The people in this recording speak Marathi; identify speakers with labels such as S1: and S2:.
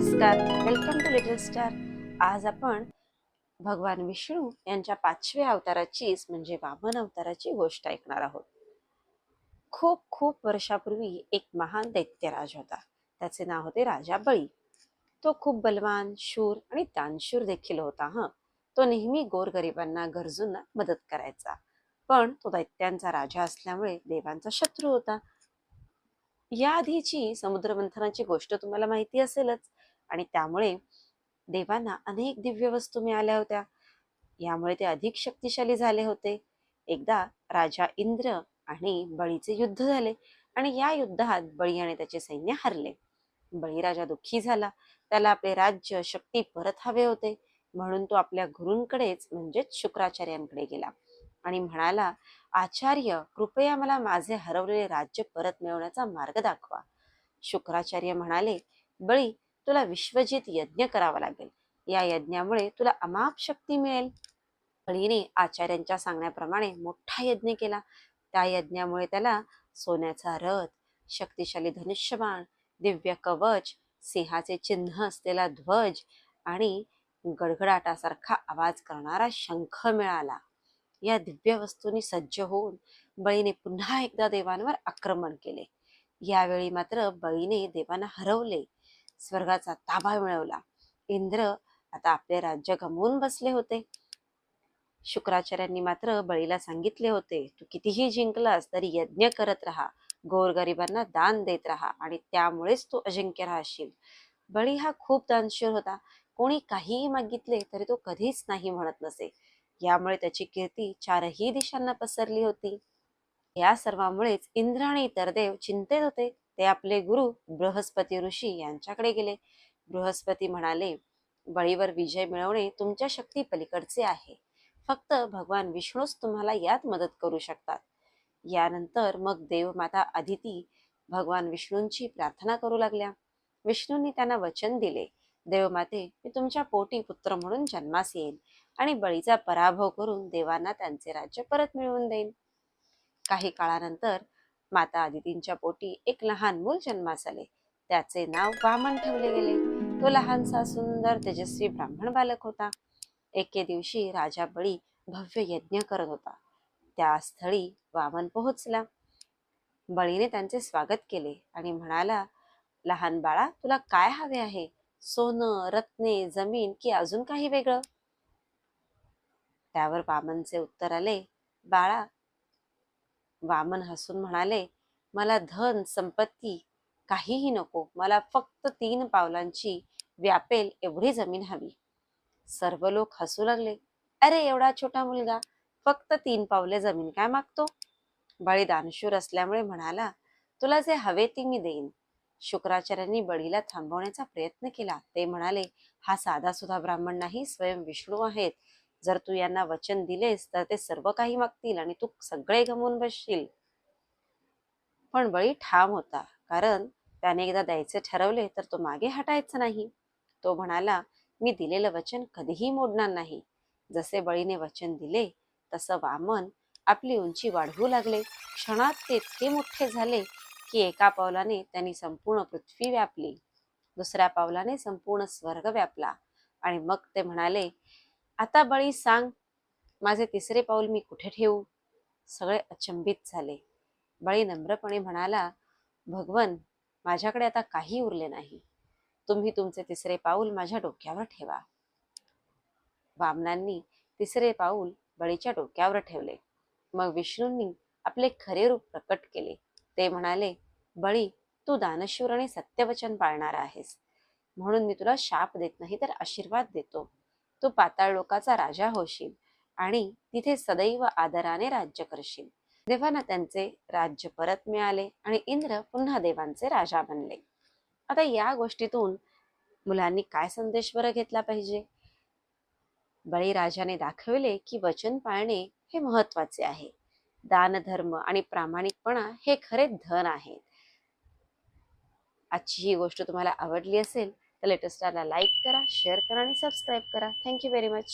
S1: नमस्कार. वेलकम टू लिटल स्टार आज आपण भगवान विष्णू यांच्या पाचव्या अवताराचीच म्हणजे वामन अवताराची गोष्ट ऐकणार आहोत. खूप खूप वर्षापूर्वी एक महान दैत्यराज होता. त्याचे नाव होते राजा बळी. तो खूप बलवान शूर आणि तानशूर देखील होता हा. तो नेहमी गोरगरिबांना गरजूंना मदत करायचा. पण तो दैत्यांचा राजा असल्यामुळे देवांचा शत्रू होता. या आधीची समुद्र मंथनाची गोष्ट तुम्हाला माहिती असेलच. आणि त्यामुळे देवांना अनेक दिव्य वस्तू मिळाल्या होत्या. यामुळे ते अधिक शक्तिशाली झाले होते. एकदा राजा इंद्र आणि बळीचे युद्ध झाले आणि या युद्धात बळी आणि त्याचे सैन्य हरले. बळीराजा दुःखी झाला. त्याला आपले राज्य शक्ती परत हवे होते. म्हणून तो आपल्या गुरूंकडेच म्हणजेच शुक्राचार्यांकडे गेला. आणि म्हणाला आचार्य कृपया मला माझे हरवलेले राज्य परत मिळवण्याचा मार्ग दाखवा. शुक्राचार्य म्हणाले बळी तुला विश्वजित यज्ञ करावा लागेल. या यज्ञामुळे तुला अमाप शक्ती मिळेल. बळीने आचार्यांच्या सांगण्याप्रमाणे मोठा यज्ञ केला. त्या यज्ञामुळे त्याला सोन्याचा रथ शक्तिशाली धनुष्यबाण दिव्य कवच सिंहाचे चिन्ह असलेला ध्वज आणि गडगडाटासारखा आवाज करणारा शंख मिळाला. या दिव्य वस्तूंनी सज्ज होऊन बळीने पुन्हा एकदा देवांवर आक्रमण केले. यावेळी मात्र बळीने देवांना हरवले. स्वर्गाचा ताबा मिळवला. इंद्र आता आपले राज्य गमवून बसले होते. शुक्राचार्यांनी मात्र बळीला सांगितले होते तू कितीही जिंकलास तरी यज्ञ करत राहा गोरगरिबांना दान देत राहा आणि त्यामुळेच तू अजिंक्य राहशील. बळी हा खूप दानशूर होता. कोणी काहीही मागितले तरी तो कधीच नाही म्हणत नसे. यामुळे त्याची कीर्ती चारही दिशांना पसरली होती. या सर्वामुळेच इंद्र आणि इतर देव चिंतेत होते. ते आपले गुरु बृहस्पती ऋषी यांच्याकडे गेले. बृहस्पती म्हणाले बळीवर विजय मिळवणे तुमच्या शक्ती पलीकडचे आहे. फक्त भगवान विष्णूच तुम्हाला यात मदत करू शकतात. यानंतर मग देवमाता अदिती भगवान विष्णूंची प्रार्थना करू लागल्या. विष्णूंनी त्यांना वचन दिले. देवमाते मी तुमच्या पोटी पुत्र म्हणून जन्मास येईन आणि बळीचा पराभव करून देवांना त्यांचे राज्य परत मिळवून देईन. काही काळानंतर माता आदितींच्या पोटी एक लहान मूल जन्मास आले. त्याचे नाव वामन ठेवले गेले. तो लहानसा सुंदर तेजस्वी ब्राह्मण बालक होता. एके दिवशी राजा बळी भव्य यज्ञ करत होता. त्या स्थळी वामन पोहोचला. बळीने त्यांचे स्वागत केले आणि म्हणाला लहान बाळा तुला काय हवे आहे? सोनं रत्ने जमीन की अजून काही वेगळं? त्यावर वामनचे उत्तर आले बाळा वामन हसून म्हणाले मला धन संपत्ती काहीही नको. मला फक्त तीन पावलांची व्यापेल एवढी जमीन हवी. सर्व लोक हसू लागले. अरे एवढा छोटा मुलगा? फक्त तीन पावले जमीन काय मागतो? बळी दानशूर असल्यामुळे म्हणाला तुला जे हवे ते मी देईन. शुक्राचार्यांनी बळीला थांबवण्याचा प्रयत्न केला. ते म्हणाले हा साधा सुद्धा ब्राह्मण नाही स्वयं विष्णू आहेत. जर तू यांना वचन दिलेस तर ते सर्व काही मागतील आणि तू सगळे गमवून बसशील. पण बळी ठाम होता कारण त्याने एकदा द्यायचे ठरवले तर तो मागे हटायचा नाही. तो म्हणाला मी दिलेलं वचन कधीही मोडणार नाही. जसे बळीने वचन दिले तसं वामन आपली उंची वाढवू लागले. क्षणात ते इतके मोठे झाले की एका पावलाने त्यांनी संपूर्ण पृथ्वी व्यापली. दुसऱ्या पावलाने संपूर्ण स्वर्ग व्यापला. आणि मग ते म्हणाले आता बळी सांग माझे तिसरे पाऊल मी कुठे ठेवू? सगळे अचंबित झाले. बळी नम्रपणे म्हणाला भगवन माझ्याकडे आता काही उरले नाही. तुम्ही तुमचे तिसरे पाऊल माझ्या डोक्यावर ठेवा. वामनांनी तिसरे पाऊल बळीच्या डोक्यावर ठेवले. मग विष्णूंनी आपले खरे रूप प्रकट केले. ते म्हणाले बळी तू दानशूर आणि सत्यवचन पाळणारा आहेस. म्हणून मी तुला शाप देत नाही तर आशीर्वाद देतो. तू पाताळ लोकाचा राजा होशील आणि तिथे सदैव आदराने राज्य करशील. देवांना त्यांचे राज्य परत मिळाले आणि इंद्र पुन्हा देवांचे राजा बनले. आता या गोष्टीतून मुलांनी काय संदेश बरं घेतला पाहिजे? बळीराजाने दाखवले की वचन पाळणे हे महत्त्वाचे आहे. दानधर्म आणि प्रामाणिकपणा हे खरे धन आहे आजची ही गोष्ट तुम्हाला आवडली असेल तर लेटेस्टारला लाईक करा शेअर करा आणि सबस्क्राईब करा. Thank you very much